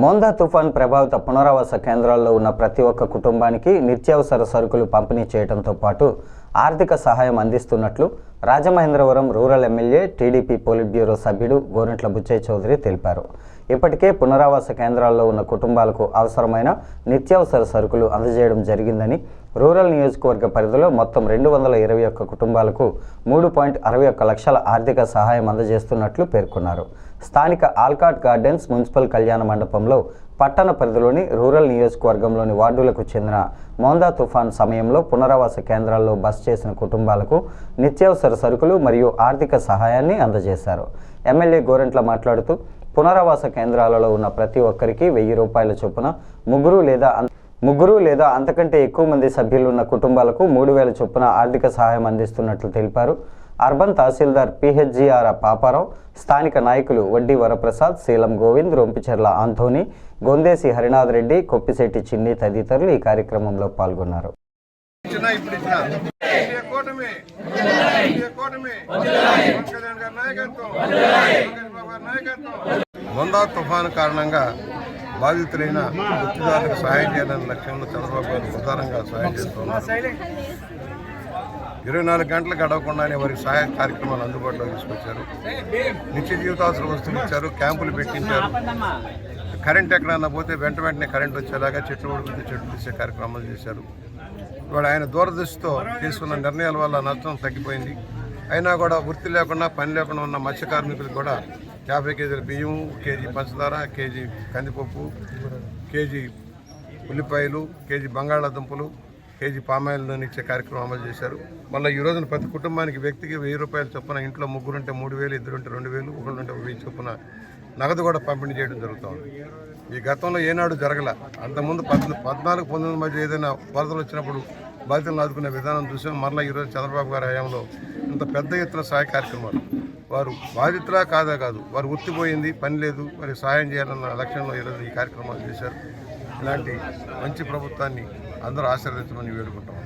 మోందా తుఫాన్ ప్రభావిత పునరావాస కేంద్రాల్లో ఉన్న ప్రతి ఒక్క కుటుంబానికి నిత్యావసర సరుకులు పంపిణీ చేయడంతో పాటు ఆర్థిక సహాయం అందిస్తున్నట్లు Rajamahendravaram rural MLA TDP polit bureau సభ్యుడు గోరంట్ల బుచ్చయ్య చౌదరి తెలిపారు. ఇప్పటికే పునరావాస కేంద్రాల్లో ఉన్న కుటుంబాలకు అవసరమైన నిత్యావసర సరుకులు అందజేయడం జరిగిందని రూరల్ నియోజకవర్గ పరిధిలో మొత్తం రెండు వందల ఇరవై ఒక్క కుటుంబాలకు మూడు పాయింట్ అరవై ఒక్క లక్షల ఆర్థిక సహాయం అందజేస్తున్నట్లు పేర్కొన్నారు. స్థానిక ఆల్కాట్ గార్డెన్స్ మున్సిపల్ కళ్యాణ మండపంలో పట్టణ పరిధిలోని రూరల్ నియోజకవర్గంలోని వార్డులకు చెందిన మోందా తుఫాన్ సమయంలో పునరావాస కేంద్రాల్లో బస చేసిన కుటుంబాలకు నిత్యావసర సరుకులు మరియు ఆర్థిక సహాయాన్ని అందజేశారు. ఎమ్మెల్యే గోరెంట్ల మాట్లాడుతూ పునరావాస కేంద్రాలలో ఉన్న ప్రతి ఒక్కరికి వెయ్యి రూపాయల చొప్పున ముగ్గురు లేదా ముగ్గురు లేదా అంతకంటే ఎక్కువ మంది సభ్యులు ఉన్న కుటుంబాలకు మూడు వేల చొప్పున ఆర్థిక సహాయం అందిస్తున్నట్లు తెలిపారు. అర్బన్ తహసీల్దార్ పిహెచ్జిఆర్ పాపారావు స్థానిక నాయకులు వడ్డీ వరప్రసాద్ శీలం గోవింద్ రొంపిచెర్ల ఆంథోనీ గొందేసి హరినాథ్ రెడ్డి కొప్పిశెట్టి చిన్ని తదితరులు ఈ కార్యక్రమంలో పాల్గొన్నారు. నాయకత్వం. లోకేష్ వందా తుఫాను కారణంగా బాధితులైన వృత్తిదారులకు సహాయం చేయాలనే లక్ష్యంలో చంద్రబాబు గారు ప్రధానంగా సహాయం చేస్తున్నారు. ఇరవై నాలుగు గంటలు గడవకుండానే వారికి సహాయ కార్యక్రమాలు అందుబాటులో తీసుకొచ్చారు. నిత్య జీవితావసర వస్తువులు ఇచ్చారు క్యాంపులు పెట్టించారు. కరెంట్ ఎక్కడన్నా పోతే వెంట వెంటనే కరెంట్ వచ్చేలాగా చెట్లు ఉడికితే చెట్లు తీసే కార్యక్రమాలు చేశారు. ఇవాళ ఆయన దూరదృష్టితో తీసుకున్న నిర్ణయాల వల్ల నష్టం తగ్గిపోయింది. అయినా కూడా వృత్తి లేకుండా పని లేకుండా ఉన్న మత్స్య కార్మికులకు కూడా యాభై కేజీల బియ్యం కేజీ పంచదార కేజీ కందిపప్పు కేజీ ఉల్లిపాయలు కేజీ బంగాళాదుంపలు కేజీ పామాయిల్ నూనె ఇచ్చే కార్యక్రమం అమలు చేశారు. మళ్ళీ ఈ రోజున ప్రతి కుటుంబానికి వ్యక్తికి వెయ్యి రూపాయల చొప్పున ఇంట్లో ముగ్గురుంటే మూడు వేలు ఇద్దరుంటే రెండు వేలు ఒకళ్ళుంటే వెయ్యి చొప్పున నగదు కూడా పంపిణీ చేయడం జరుగుతుంది. ఈ గతంలో ఏనాడు జరగల అంతకుముందు పద్ పద్నాలుగు పంతొమ్మిది మధ్య ఏదైనా వరదలు వచ్చినప్పుడు బాధితులను ఆదుకునే విధానం చూసాం మరలా ఈరోజు చంద్రబాబు గారి హయాంలో ఇంత పెద్ద ఎత్తున సహాయ కార్యక్రమాలు. వారు బాధితులా కాదా కాదు. వారు ఉత్తిపోయింది పని లేదు మరి సహాయం చేయాలన్న లక్ష్యంలో ఈరోజు ఈ కార్యక్రమాలు చేశారు. ఇలాంటి మంచి ప్రభుత్వాన్ని అందరూ ఆశీర్వదించమని వేడుకుంటాం